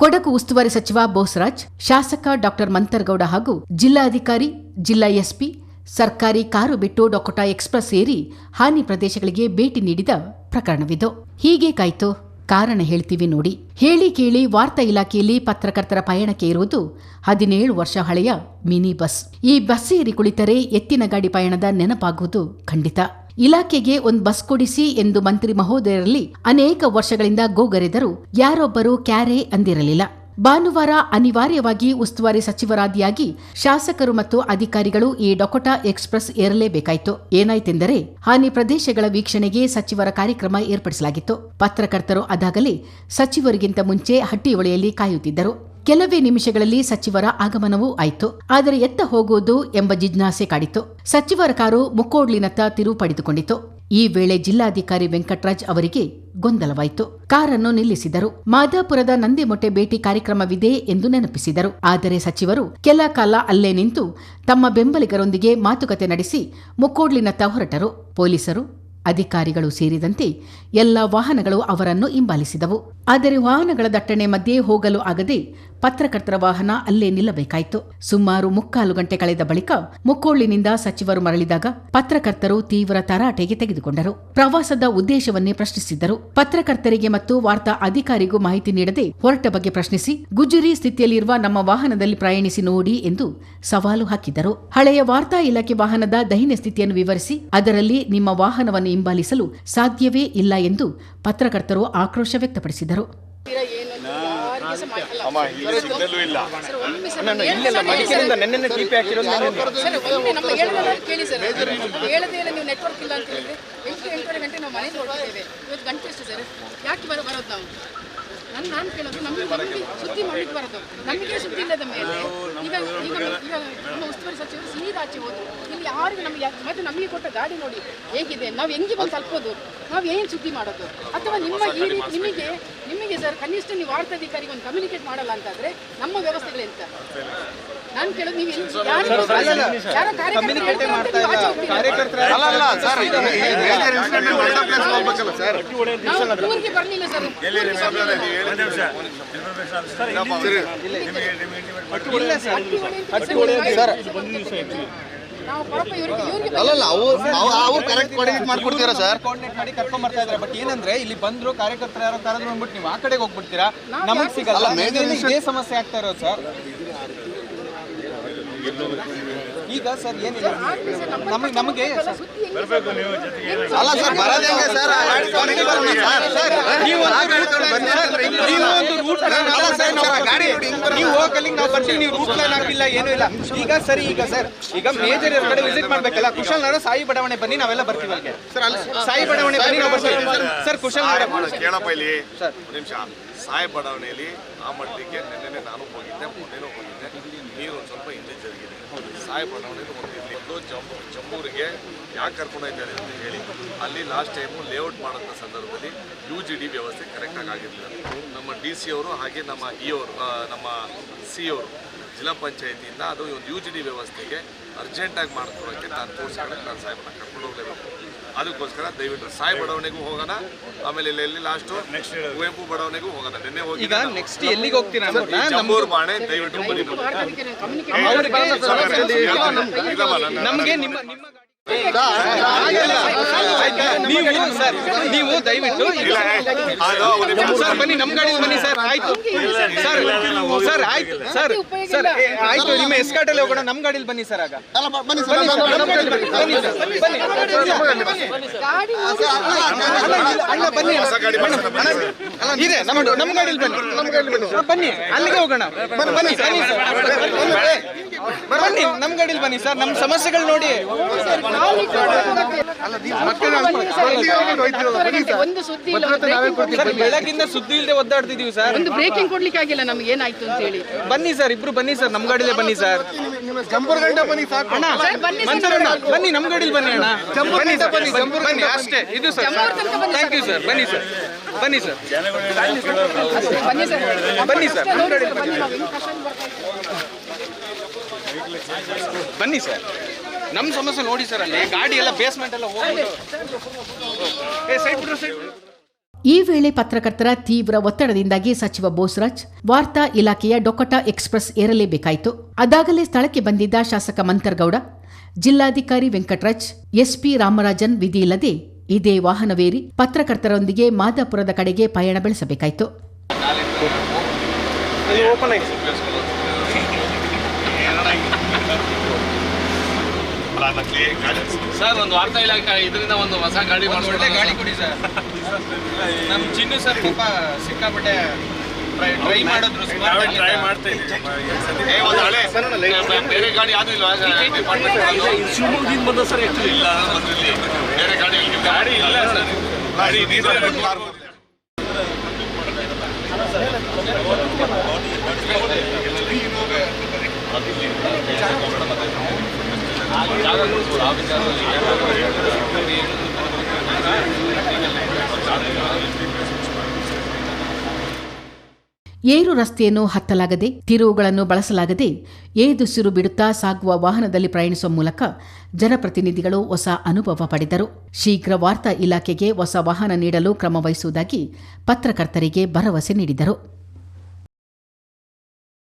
ಕೊಡಗು ಉಸ್ತುವಾರಿ ಸಚಿವ ಬೋಸರಾಜ್, ಶಾಸಕ ಡಾಕ್ಟರ್ ಮಂತರ್ಗೌಡ ಹಾಗೂ ಜಿಲ್ಲಾಧಿಕಾರಿ, ಜಿಲ್ಲಾ ಎಸ್ಪಿ, ಸರ್ಕಾರಿ ಕಾರು ಬಿಟ್ಟು ಡೊಕೊಟಾ ಎಕ್ಸ್ಪ್ರೆಸ್ ಏರಿ ಹಾನಿ ಪ್ರದೇಶಗಳಿಗೆ ಭೇಟಿ ನೀಡಿದ ಪ್ರಕರಣವಿದು. ಹೀಗೆ ಕಾಯ್ತು. ಕಾರಣ ಹೇಳ್ತೀವಿ ನೋಡಿ. ಹೇಳಿ ಕೇಳಿ ವಾರ್ತಾ ಇಲಾಖೆಯಲ್ಲಿ ಪತ್ರಕರ್ತರ ಪಯಣಕ್ಕೆ ಇರುವುದು ಹದಿನೇಳು ವರ್ಷ ಹಳೆಯ ಮಿನಿ ಬಸ್. ಈ ಬಸ್ ಏರಿ ಕುಳಿತರೆ ಎತ್ತಿನ ಗಾಡಿ ಪಯಣದ ನೆನಪಾಗುವುದು ಖಂಡಿತ. ಇಲಾಖೆಗೆ ಒಂದು ಬಸ್ ಕೊಡಿಸಿ ಎಂದು ಮಂತ್ರಿ ಮಹೋದಯರಲ್ಲಿ ಅನೇಕ ವರ್ಷಗಳಿಂದ ಗೋಗರೆದರೂ. ಯಾರೊಬ್ಬರೂ ಕ್ಯಾರೆ ಅಂದಿರಲಿಲ್ಲ. ಭಾನುವಾರ ಅನಿವಾರ್ಯವಾಗಿ ಉಸ್ತುವಾರಿ ಸಚಿವರಾದಿಯಾಗಿ ಶಾಸಕರು ಮತ್ತು ಅಧಿಕಾರಿಗಳು ಈ ಡೊಕೊಟಾ ಎಕ್ಸ್ಪ್ರೆಸ್ ಏರಲೇಬೇಕಾಯಿತು. ಏನಾಯ್ತೆಂದರೆ, ಹಾನಿ ಪ್ರದೇಶಗಳ ವೀಕ್ಷಣೆಗೆ ಸಚಿವರ ಕಾರ್ಯಕ್ರಮ ಏರ್ಪಡಿಸಲಾಗಿತ್ತು. ಪತ್ರಕರ್ತರು ಅದಾಗಲೇ ಸಚಿವರಿಗಿಂತ ಮುಂಚೆ ಹಟ್ಟಿಯೊಳೆಯಲ್ಲಿ ಕಾಯುತ್ತಿದ್ದರು. ಕೆಲವೇ ನಿಮಿಷಗಳಲ್ಲಿ ಸಚಿವರ ಆಗಮನವೂ ಆಯಿತು. ಆದರೆ ಎತ್ತ ಹೋಗುವುದು ಎಂಬ ಜಿಜ್ಞಾಸೆ ಕಾಡಿತು. ಸಚಿವರ ಕಾರು ಮುಕ್ಕೋಡ್ಲಿನತ್ತ ತಿರುವು ಪಡೆದುಕೊಂಡಿತು. ಈ ವೇಳೆ ಜಿಲ್ಲಾಧಿಕಾರಿ ವೆಂಕಟರಾಜ್ ಅವರಿಗೆ ಗೊಂದಲವಾಯಿತು. ಕಾರನ್ನು ನಿಲ್ಲಿಸಿದರು. ಮಾದಾಪುರದ ನಂದಿಮೊಟ್ಟೆ ಭೇಟಿ ಕಾರ್ಯಕ್ರಮವಿದೆ ಎಂದು ನೆನಪಿಸಿದರು. ಆದರೆ ಸಚಿವರು ಕೆಲ ಕಾಲ ಅಲ್ಲೇ ನಿಂತು ತಮ್ಮ ಬೆಂಬಲಿಗರೊಂದಿಗೆ ಮಾತುಕತೆ ನಡೆಸಿ ಮುಕ್ಕೋಡ್ಲಿನತ್ತ ಹೊರಟರು. ಪೊಲೀಸರು, ಅಧಿಕಾರಿಗಳು ಸೇರಿದಂತೆ ಎಲ್ಲ ವಾಹನಗಳು ಅವರನ್ನು ಹಿಂಬಾಲಿಸಿದವು. ಆದರೆ ವಾಹನಗಳ ದಟ್ಟಣೆ ಮಧ್ಯೆ ಹೋಗಲು ಆಗದೆ ಪತ್ರಕರ್ತರ ವಾಹನ ಅಲ್ಲೇ ನಿಲ್ಲಬೇಕಾಯಿತು. ಸುಮಾರು ಮುಕ್ಕಾಲು ಗಂಟೆ ಕಳೆದ ಬಳಿಕ ಮುಕ್ಕೋಳ್ಳಿನಿಂದ ಸಚಿವರು ಮರಳಿದಾಗ ಪತ್ರಕರ್ತರು ತೀವ್ರ ತರಾಟೆಗೆ ತೆಗೆದುಕೊಂಡರು. ಪ್ರವಾಸದ ಉದ್ದೇಶವನ್ನೇ ಪ್ರಶ್ನಿಸಿದ್ದರು. ಪತ್ರಕರ್ತರಿಗೆ ಮತ್ತು ವಾರ್ತಾ ಅಧಿಕಾರಿಗೂ ಮಾಹಿತಿ ನೀಡದೆ ಹೊರಟ ಬಗ್ಗೆ ಪ್ರಶ್ನಿಸಿ, ಗುಜರಿ ಸ್ಥಿತಿಯಲ್ಲಿರುವ ನಮ್ಮ ವಾಹನದಲ್ಲಿ ಪ್ರಯಾಣಿಸಿ ನೋಡಿ ಎಂದು ಸವಾಲು ಹಾಕಿದರು ಹಳೆಯ ವಾರ್ತಾ ಇಲಾಖೆ ವಾಹನದ ದೈನ್ಯ ಸ್ಥಿತಿಯನ್ನು ವಿವರಿಸಿ, ಅದರಲ್ಲಿ ನಿಮ್ಮ ವಾಹನವನ್ನು ಹಿಂಬಾಲಿಸಲು ಸಾಧ್ಯವೇ ಇಲ್ಲ ಎಂದು ಪತ್ರಕರ್ತರು ಆಕ್ರೋಶ ವ್ಯಕ್ತಪಡಿಸಿದರು. ಅಮ್ಮ ಇಲ್ಲಿ ಸಿಗ್ನಲ್ಲೂ ಇಲ್ಲ. ನಾನು ಇಲ್ಲೆಲ್ಲ ಮಡಿಕೇರಿಯಿಂದ ನೆನ್ನೆ ಟಿಪಿ ಹಾಕಿರೋದು ನಾನು. ಸರ್ ಒಮ್ಮೆ ನಮ್ಮ ಕೇಳಿ ಸರ್. ಹೇಳದೇ ಇಲ್ಲ ನೀವು ನೆಟ್ವರ್ಕ್ ಇಲ್ಲ ಅಂತ ಹೇಳಿದ್ರೆ ಎಂಟು ಎಂಟೂವರೆ ಗಂಟೆ ನಾವು ಮನೆಯಿಂದ ಹೊರಟಿದ್ದೇವೆ ಇವತ್ತು ಗಂಟೆ ಎಷ್ಟು ಸರ್. ಯಾಕೆ ಬರೋ ಬರೋದು ನಾವು? ನಾನು ನಾನು ಕೇಳೋದು ನಮಗೆ ನಮಗೆ ಸುದ್ದಿ ಮಾಡ್ಲಿಕ್ಕೆ ಬರೋದು. ನಮಗೆ ಸುದ್ದಿ ಇಲ್ಲದ ಮೇಲೆ ಈಗ ಈಗ ಈಗ ನಮ್ಮ ಉಸ್ತುವಾರಿ ಸಚಿವರು ಸೀದಾ ಆಚೆ ಹೋದ್ರು. ಇಲ್ಲಿ ಯಾರಿಗೂ ನಮಗೆ ಮತ್ತೆ ನಮಗೆ ಕೊಟ್ಟ ಗಾಡಿ ನೋಡಿ ಹೇಗಿದೆ? ನಾವು ಹೆಂಗೆ ಬಂದು ತಲುಪೋದು? ನಾವು ಏನು ಸುದ್ದಿ ಮಾಡೋದು? ಅಥವಾ ನಿಮ್ಮ ಈ ರೀತಿ ನಿಮಗೆ ನಿಮಗೆ ಸರ್ ಕನಿಷ್ಠ ನೀವು ವಾರ್ತಾಧಿಕಾರಿಗೆ ಒಂದು ಕಮ್ಯುನಿಕೇಟ್ ಮಾಡಲ್ಲ ಅಂತಾದ್ರೆ ನಮ್ಮ ವ್ಯವಸ್ಥೆಗಳೆಂತ ನಾನು ಕೇಳೋದು ನೀವು ಕಾರ್ಯಕರ್ತರ ಅಲ್ಲ ಅಲ್ಲ ಸರ್ ಇದು ಮೇಜರ್ ಇನ್ಸಿಡೆಂಟ್ ಒಳ್ಳೆ ಪ್ಲೇಸ್ ಸರ್ ಊರಿಗೆ ಬರಲಿಲ್ಲ ಸರ್. ಅಲ್ಲಲ್ಲ ಅವ್ರು ಅವ್ರು ಕರೆಕ್ಟ್ ಕೋಆರ್ಡಿನೇಟ್ ಮಾಡ್ಕೊಡ್ತೀರಾ ಸರ್? ಕೋಆರ್ಡಿನೇಟ್ ಮಾಡಿ ಕರ್ಕೊಂಡ್ ಬರ್ತಾ ಇದ್ದಾರೆ. ಬಟ್ ಏನಂದ್ರೆ ಇಲ್ಲಿ ಬಂದ್ರು ಕಾರ್ಯಕರ್ತರು ಯಾರೋ ಕರೆದ್ರು ಅಂದ್ಬಿಟ್ಟು ನೀವು ಆ ಕಡೆಗೆ ಹೋಗ್ಬಿಡ್ತೀರಾ? ನಮಗೆ ಸಿಗಲ್ಲ ಇದೇ ಸಮಸ್ಯೆ ಆಗ್ತಾ ಇರೋದು ಸರ್. ಈಗ ಸರ್ ಏನಿಲ್ಲ. ನಮಗೆ ನಮಗೆ ಅಲ್ಲ ಸರ್ ಬರೋದೇ ಹೆಂಗೆ ಸರ್? ನೀವು ಬನ್ನಿ ನೀವು ಒಂದು ರೂಟ್ ಅಲ್ಲ ಸರ್ ನಾವು ಗಾಡಿ ನೀವು ಹೋಗಲಿಕ್ಕೆ ನಾವು ಬರ್ತೀವಿ ನೀವು ರೂಟ್ ಲೈನ್ ಹಾಕಿಲ್ಲ ಏನೂ ಇಲ್ಲ. ಈಗ ಸರಿ ಈಗ ಸರ್ ಈಗ ಮೇಜರ್ ಕಡೆ ವಿಸಿಟ್ ಮಾಡ್ಬೇಕಲ್ಲ. ಕುಶಲ್ ನಗರ ಸಾಯಿ ಬಡಾವಣೆ ಬನ್ನಿ ನಾವೆಲ್ಲ ಬರ್ತೀವಿ ಅಲ್ಲಿಗೆ. ಸರ್ ಅಲ್ಲಿ ಸಾಯಿ ಬಡಾವಣೆ ಬನ್ನಿ ನಾವು ಬರ್ತೀವಿ. ಸರ್ ಕುಶಲ್ ನಗರ ಕೇಳಪ್ಪ ಇಲ್ಲಿ. ಸರ್. ಒಂದು ನಿಮಿಷ. ಸಾಯಿ ಬಡಾವಣೆಯಲ್ಲಿ ಆ ಮಟ್ಟಿಗೆ ನಿನ್ನೆ ನಾನು ಹೋಗಿದ್ದೆ ಮೊನ್ನೆ ಹೋಗಿದ್ದೆ. ನೀರು ಸ್ವಲ್ಪ ಸಾಯಿ ಬಡಾವಣೆಗೆ ಹೊಂದಿರಲಿ ಒಂದು ಜಮ್ಮು, ಜಮ್ಮೂರಿಗೆ ಯಾಕೆ ಕರ್ಕೊಂಡು ಹೋಗ್ತಾರೆ ಅಂತ ಹೇಳಿ, ಅಲ್ಲಿ ಲಾಸ್ಟ್ ಟೈಮು ಲೇಔಟ್ ಮಾಡೋಂಥ ಸಂದರ್ಭದಲ್ಲಿ ಯು ಜಿ ಡಿ ವ್ಯವಸ್ಥೆ ಕರೆಕ್ಟಾಗಿ ಆಗಿರಲಿಲ್ಲ. ನಮ್ಮ ಡಿ ಸಿ ಅವರು ಹಾಗೆ ನಮ್ಮ ಇ ಅವರು ನಮ್ಮ ಸಿ ಅವರು, ಜಿಲ್ಲಾ ಪಂಚಾಯತಿಯಿಂದ ಅದು ಒಂದು ಯು ಜಿ ಡಿ ವ್ಯವಸ್ಥೆಗೆ ಅರ್ಜೆಂಟಾಗಿ ಮಾಡ್ಕೊಳ್ಳೋಕ್ಕೆ ನಾನು ತೋರಿಸ್ಕೊಳ್ಳೋಕ್ಕೆ ನಾನು ಸಾಹೇಬನ್ನ ಕರ್ಕೊಂಡು ಹೋಗಲೇಬೇಕು. ಅದಕ್ಕೋಸ್ಕರ ದಯವಿಟ್ಟು ಸಾಯಿ ಬಡಾವಣೆಗೂ ಹೋಗೋಣ ಆಮೇಲೆ ಇಲ್ಲಿ ಎಲ್ಲಿ ಲಾಸ್ಟು ಕುವೆಂಪು ಬಡಾವಣೆಗೂ ಹೋಗೋಣ ನಿನ್ನೆ ಹೋಗಿ ಈಗ ನೆಕ್ಸ್ಟ್ ಎಲ್ಲಿಗೆ ಹೋಗ್ತೀರಾ ಜಂಬೂರ್ ಬಾಣೆ ದಯವಿಟ್ಟು ಬನ್ನಿ ನಮಗೆ ನಿಮ್ಮ ನಿಮ್ಮ? ನೀವು ಸರ್ ನೀವು ದಯವಿಟ್ಟು ಸರ್ ಬನ್ನಿ ನಮ್ಮ ಗಾಡಿಗೆ ಬನ್ನಿ ಸರ್ ಆಯ್ತು. ಸರ್ ಸರ್ ಆಯ್ತು ಸರ್ ಸರ್ ಆಯ್ತು ನಿಮ್ಮ ಎಸ್ಕಾಟಲ್ಲಿ ಹೋಗೋಣ ನಮ್ಮ ಗಾಡಿಲಿ ಬನ್ನಿ ಸರ್ ಆಗ. ಬನ್ನಿ ಸರ್, ಬನ್ನಿ ಸರ್ ಬನ್ನಿ, ಬನ್ನಿ ಬನ್ನಿ ಗಾಡಿ ಅಲ್ಲ, ಬನ್ನಿ ಹೊಸ ಗಾಡಿ ಮಾಡ್ಸೋಣ, ಬನ್ನಿ ಸರ್. ಇದೆ ನಮ್ಮ ನಮ್ಮ ಗಾಡಿಲಿ ಬನ್ನಿ. ಬನ್ನಿ. ಬನ್ನಿ ಅಲ್ಲಿಗೆ ಹೋಗೋಣ. ಬನ್ನಿ ಬನ್ನಿ ಬನ್ನಿ ಸರ್. ಬನ್ನಿ ಬನ್ನಿ ಸರ್ ನಮ್ಮ ಸಮಸ್ಯೆಗಳು ನೋಡಿ ಒಂದು ಸುದ್ದಿ ಇಲ್ಲ ಸರ್ ಬೆಳಗಿಂದ ಸುದ್ದಿ ಇಲ್ಲದೆ ಒದ್ದಾಡ್ತಿದೀವಿ ಸರ್ ಒಂದು ಬ್ರೇಕಿಂಗ್ ಕೊಡ್ಲಿಕ್ಕೆ ಆಗಿಲ್ಲ ನಮ್ಗೆ ಏನಾಯ್ತು ಅಂತ ಹೇಳಿ ಬನ್ನಿ ಸರ್ ಇಬ್ರು ಬನ್ನಿ ಸರ್ ನಮ್ಮ ಗಾಡಿಲೇ ಬನ್ನಿ ಸರ್ ಬನ್ನಿ ಸಾಕು ಅಣ್ಣ ಬನ್ನಿ ಸರ್, ಮಂಜರಣ್ಣ ಬನ್ನಿ ನಮ್ಮ ಗಾಡಿಲಿ ಬನ್ನಿ ಅಣ್ಣ ಬನ್ನಿ ಸರ್ ಬನ್ನಿ ಬನ್ನಿ ಅಷ್ಟೇ ಇದು ಸರ್ ಥ್ಯಾಂಕ್ ಯು ಸರ್ ಬನ್ನಿ ಸರ್ ಬನ್ನಿ ಸರ್ ಬನ್ನಿ ಸರ್ ಬನ್ನಿ ಸರ್ ಬನ್ನಿ ಸರ್. ನಮ್ಮ ಸಮಸ್ಯೆ ನೋಡಿ ಸರ್ ಅಲ್ಲಿ. ಗಾಡಿ ಎಲ್ಲ ಬೇಸ್ಮೆಂಟ್ ಎಲ್ಲ ಹೋಗ್ಬಿಟ್ಟು. ಈ ವೇಳೆ ಪತ್ರಕರ್ತರ ತೀವ್ರ ಒತ್ತಡದಿಂದಾಗಿ ಸಚಿವ ಬೋಸ್ರಾಜ್ ವಾರ್ತಾ ಇಲಾಖೆಯ ಡೊಕಟಾ ಎಕ್ಸ್ಪ್ರೆಸ್ ಏರಲೇಬೇಕಾಯಿತು. ಅದಾಗಲೇ ಸ್ಥಳಕ್ಕೆ ಬಂದಿದ್ದ ಶಾಸಕ ಮಂತರ್ಗೌಡ ಜಿಲ್ಲಾಧಿಕಾರಿ ವೆಂಕಟರಾಜ್ ಎಸ್ಪಿ ರಾಮರಾಜನ್ ವಿಧಿಯಿಲ್ಲದೆ ಇದೇ ವಾಹನವೇರಿ ಪತ್ರಕರ್ತರೊಂದಿಗೆ ಮಾದಾಪುರದ ಕಡೆಗೆ ಪಯಣ ಬೆಳೆಸಬೇಕಾಯಿತು. ಸರ್ ಒಂದು ವಾರ್ತಾ ಇಲಾಖೆ ಇದರಿಂದ ಒಂದು ಹೊಸ ಗಾಡಿ ಒಳ್ಳೆ ಗಾಡಿ ಕೊಡಿ ಸರ್. ನಮ್ಮ ಚಿನ್ನು ಸರ್ ಸ್ವಲ್ಪ ಸಿಕ್ಕಾಪಟ್ಟೆ ಟ್ರೈ ಮಾಡಿದ್ರು ಟ್ರೈ ಮಾಡ್ತಾ ಏ, ಒಂದು ಹಳೆ ಬೇರೆ ಗಾಡಿ ಯಾವ್ದು ಇಲ್ಲ ಶಿವಮೊಗ್ಗದಿಂದ ಬಂದ ಸರ್ ಇಲ್ಲ ಬೇರೆ ಗಾಡಿ ಗಾಡಿ ಇಲ್ಲ ಸರ್. ಗಾಡಿ ಏರು ರಸ್ತೆಯನ್ನು ಹತ್ತಲಾಗದೆ, ತಿರುವುಗಳನ್ನು ಬಳಸಲಾಗದೆ ಏದುಸಿರು ಬಿಡುತ್ತಾ ಸಾಗುವ ವಾಹನದಲ್ಲಿ ಪ್ರಯಾಣಿಸುವ ಮೂಲಕ ಜನಪ್ರತಿನಿಧಿಗಳು ಹೊಸ ಅನುಭವ ಪಡೆದರು. ಶೀಘ್ರ ವಾರ್ತಾ ಇಲಾಖೆಗೆ ಹೊಸ ವಾಹನ ನೀಡಲು ಕ್ರಮ ವಹಿಸುವುದಾಗಿ ಪತ್ರಕರ್ತರಿಗೆ ಭರವಸೆ ನೀಡಿದರು.